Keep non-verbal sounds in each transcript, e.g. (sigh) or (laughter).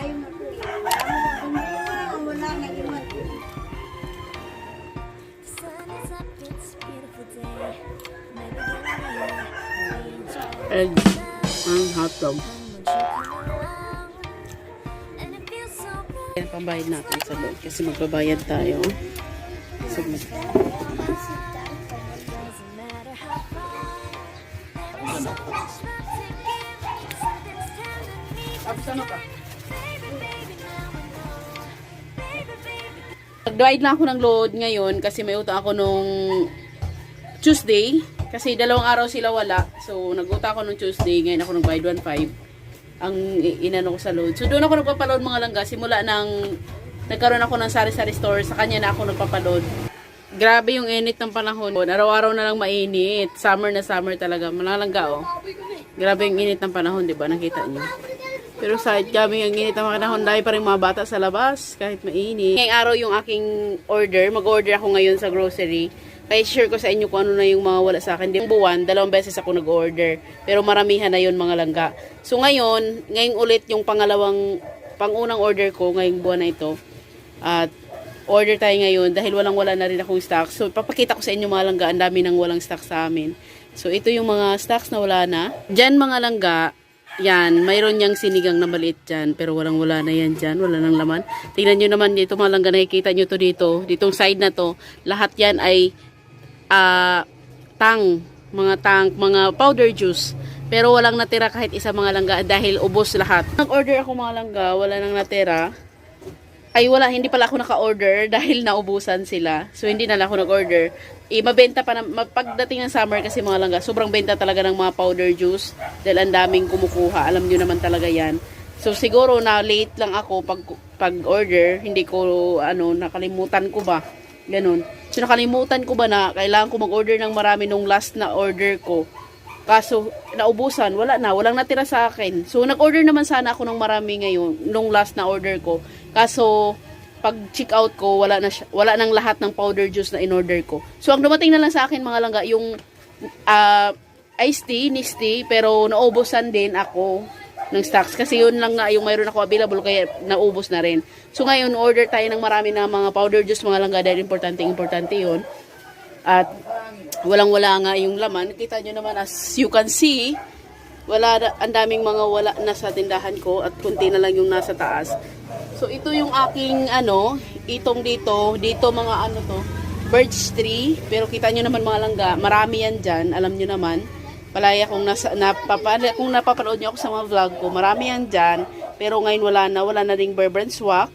maayo ano na po. Wala na iman. Egg mm, ang hotdog. Yan, pambayad natin sa loob kasi magbabayad tayo. So, mag Tapos ano pa? Nag-divide lang ako ng load ngayon kasi may utang ako nung Tuesday. Kasi dalawang araw sila wala. So, nag-utang ako nung Tuesday. Ngayon ako nag-divide 1.5 ang inano ko sa load. So, doon ako nagpapaload mga langga. Simula nang nagkaroon ako ng sari-sari store, sa kanya na ako nagpapaload. Grabe yung init ng panahon. Araw-araw na lang mainit. Summer na summer talaga. Mga langga, oh. Grabe yung init ng panahon, di ba? Nakita niyo. Pero sa grabe yung init ng panahon, dahil pa rin mga bata sa labas, kahit mainit. Ngayong araw yung aking order. Mag-order ako ngayon sa grocery. Kaya share ko sa inyo kung ano na yung mga wala sa akin. Di buwan, dalawang beses ako nag-order. Pero maramihan na yun mga langga. So ngayon, ngayong ulit yung pangalawang, pangunang order ko ngayong buwan na ito. At order tayo ngayon dahil walang wala na rin akong stock. So papakita ko sa inyo mga langga, ang dami nang walang stock sa amin. So ito yung mga stocks na wala na. Diyan mga langga, yan, mayroon niyang sinigang na maliit dyan, pero walang wala na yan dyan, wala nang laman. Tingnan nyo naman dito mga langga, nakikita nyo to dito, ditong side na to, lahat yan ay ah tang, mga tang, mga powder juice. Pero walang natira kahit isa mga langga dahil ubos lahat. Nag-order ako mga langga, wala nang natira. Ay wala, hindi pala ako naka-order (laughs) dahil naubusan sila. So hindi na lang ako nag-order. Eh, mabenta pa na, pagdating ng summer kasi mga langga, sobrang benta talaga ng mga powder juice dahil ang daming kumukuha. Alam nyo naman talaga yan. So siguro na late lang ako pag pag-order, hindi ko ano nakalimutan ko ba. Ganun. So nakalimutan ko ba na kailangan ko mag-order ng marami nung last na order ko. Kaso, naubusan, wala na, walang natira sa akin. So, nag-order naman sana ako ng marami ngayon, nung last na order ko. Kaso, pag check out ko, wala na, siya, wala nang lahat ng powder juice na in-order ko. So, ang dumating na lang sa akin, mga langga, yung ah, iced tea, iced tea, pero naubusan din ako ng stocks. Kasi yun lang nga yung mayroon ako available, kaya naubos na rin. So, ngayon, order tayo ng marami na mga powder juice, mga langga, dahil importante, importante yun. At walang-wala nga yung laman. Kita nyo naman as you can see, wala ang daming mga wala na sa tindahan ko at kunti na lang yung nasa taas. So ito yung aking ano, itong dito, dito mga ano to, birch tree. Pero kita nyo naman mga langga, marami yan dyan, alam nyo naman. Palaya kung, nasa, napapa, kung napapanood nyo ako sa mga vlog ko, marami yan dyan. Pero ngayon wala na, wala na ring Bourbon Swak.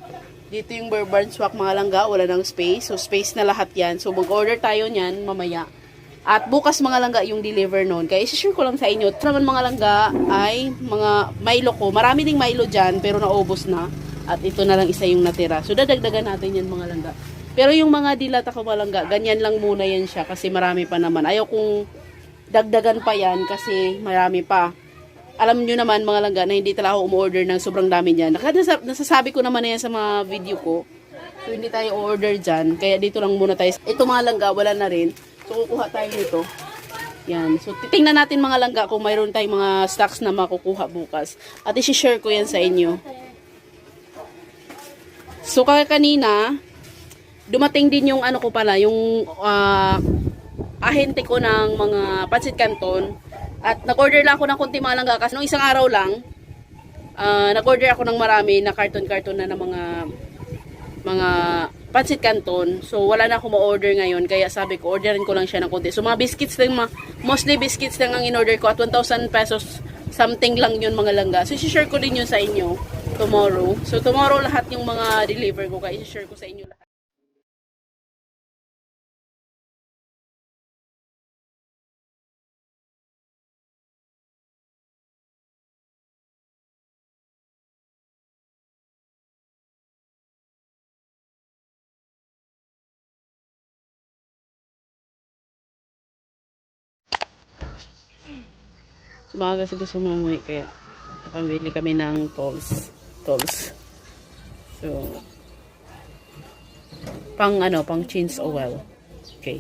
Dito yung Bourbon Swak mga langga, wala nang space. So space na lahat yan. So mag-order tayo niyan mamaya. At bukas mga langga yung deliver noon. Kaya isi-share ko lang sa inyo. Ito naman mga langga ay mga Milo ko. Marami ding Milo dyan pero naubos na. At ito na lang isa yung natira. So dadagdagan natin yan mga langga. Pero yung mga dilata ko mga langga, ganyan lang muna yan siya kasi marami pa naman. Ayaw kong dagdagan pa yan kasi marami pa. Alam nyo naman mga langga na hindi talaga ako umorder ng sobrang dami. Naka- nasa- Nasasabi ko naman na yan sa mga video ko. So hindi tayo order dyan. Kaya dito lang muna tayo. Ito mga langga, wala na rin. So kukuha tayo nito. Yan. So titingnan natin mga langga kung mayroon tayong mga stocks na makukuha bukas. At isi-share ko yan sa inyo. So kaya kanina, dumating din yung ano ko pala, yung ah, ahente ko ng mga pancit canton. At nag-order lang ako ng konti mga langga kasi nung isang araw lang, ah, nag-order ako ng marami na karton-karton na ng mga mga pancit canton. So, wala na ako ma-order ngayon. Kaya sabi ko, orderin ko lang siya ng konti. So, mga biscuits lang, mostly biscuits lang ang in-order ko. At 1,000 pesos something lang yun mga langga. So, isi-share ko din yun sa inyo tomorrow. So, tomorrow lahat yung mga deliver ko. Kaya isi-share ko sa inyo lahat. Kasi gusto umuwi kaya pambili kami ng tolls. Tolls. So, pang ano, pang chins oil. Okay.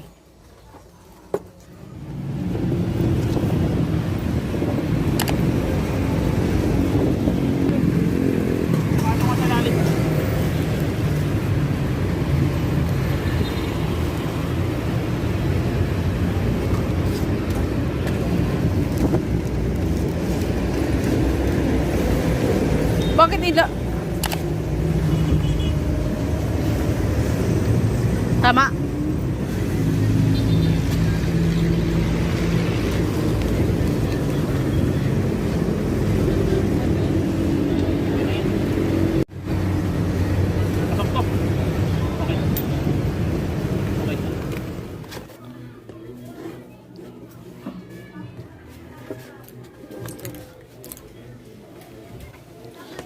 Tila. Tama.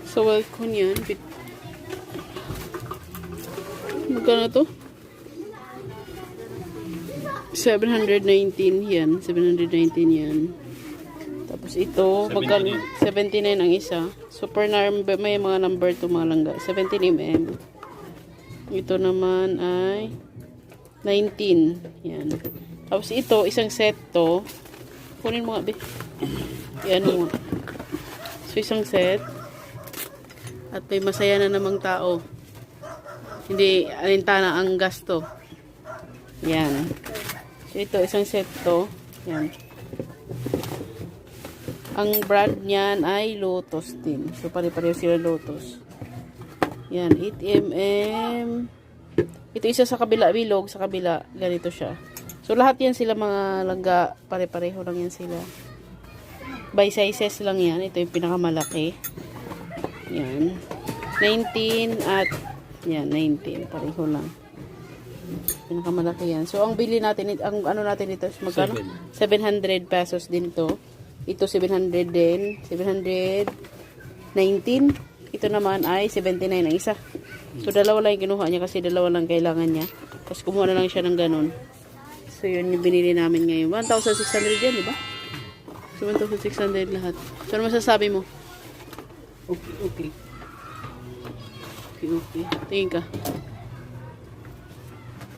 So, welcome yan. Magkano to? 719 yan. 719 yan. Tapos ito, magkano? 79 ang isa. Super number, may mga number to mga langga. 17 mm. Ito naman ay 19. Yan. Tapos ito, isang set to. Kunin mo nga. Yan mo. So, isang set. At may masaya na namang tao. Hindi alintana ang gasto. Yan. So, ito, isang set to. Yan. Ang brand niyan ay Lotus din. So, pare-pareho sila Lotus. Yan, 8mm. Ito isa sa kabila, bilog sa kabila. Ganito siya. So, lahat yan sila mga langga. Pare-pareho lang yan sila. By sizes lang yan. Ito yung pinakamalaki. Yan. 19 at yan, 19. Pareho lang. Pinakamalaki yan. So, ang bili natin, ang ano natin ito, is magkano? 700 pesos din to. Ito 700 din. 719. Ito naman ay 79 ang isa. So, dalawa lang yung kinuha niya kasi dalawa lang kailangan niya. Tapos, kumuha na lang siya ng ganun. So, yun yung binili namin ngayon. 1,600 yan, di ba? So, 1,600 lahat. So, ano masasabi mo? Okay, okay. Okay, okay. Tingin ka.